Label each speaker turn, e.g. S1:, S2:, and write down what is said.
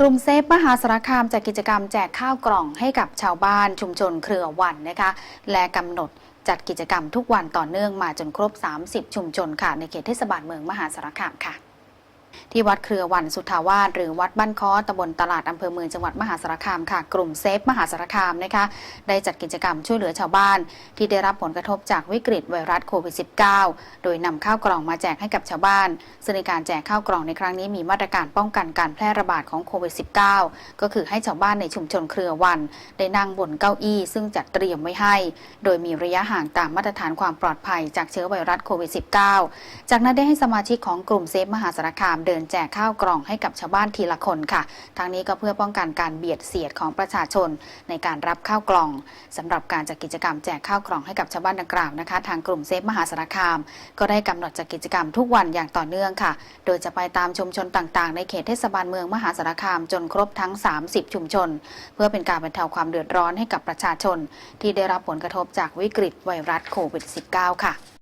S1: กลุ่มเซฟมหาสารคามจัดกิจกรรมแจกข้าวกล่องให้กับชาวบ้านชุมชนเครือวันนะคะและกำหนดจัดกิจกรรมทุกวันต่อเนื่องมาจนครบ 30 ชุมชนค่ะ ในเขตเทศบาลเมืองมหาสารคามค่ะ ที่วัดเครือวันสุทธาวาสหรือวัดบ้านค้อตำบลตลาดอำเภอเมืองจังหวัดมหาสารคามค่ะ กลุ่มเซฟมหาสารคามนะคะ ได้จัดกิจกรรมช่วยเหลือชาวบ้าน ที่ได้รับผลกระทบจากวิกฤตไวรัสโควิด -19 โดยนำข้าวกล่องมาแจกให้กับชาวบ้าน ซึ่งในการแจกข้าวกล่องในครั้งนี้มีมาตรการป้องกันการแพร่ระบาดของโควิด -19 ก็คือให้ชาวบ้านในชุมชนเครือวัน ได้นั่งบนเก้าอี้ ซึ่งจัดเตรียมไว้ให้ โดยมีระยะห่างตามมาตรฐานความปลอดภัยจากเชื้อไวรัสโควิด -19 จากนั้นได้ให้สมาชิกของกลุ่มเซฟมหาสารคามเดินแจกข้าวกล่องให้กับชาวบ้านทีละคนค่ะทางนี้ก็เพื่อป้องกันการเบียดเสียดของประชาชน ในการรับข้าวกล่องสำหรับการจัดกิจกรรมแจกข้าวกล่องให้กับชาวบ้านดังกล่าวนะคะ ทางกลุ่มเซฟมหาสารคาม ก็ได้กำหนดจัดกิจกรรมทุกวันอย่างต่อเนื่องค่ะ โดยจะไปตามชุมชนต่างๆ ในเขตเทศบาลเมืองมหาสารคามจนครบทั้ง 30 ชุมชน เพื่อเป็นการบรรเทาความเดือดร้อนให้กับประชาชน ที่ได้รับผลกระทบจากวิกฤตไวรัสโควิด -19 ค่ะ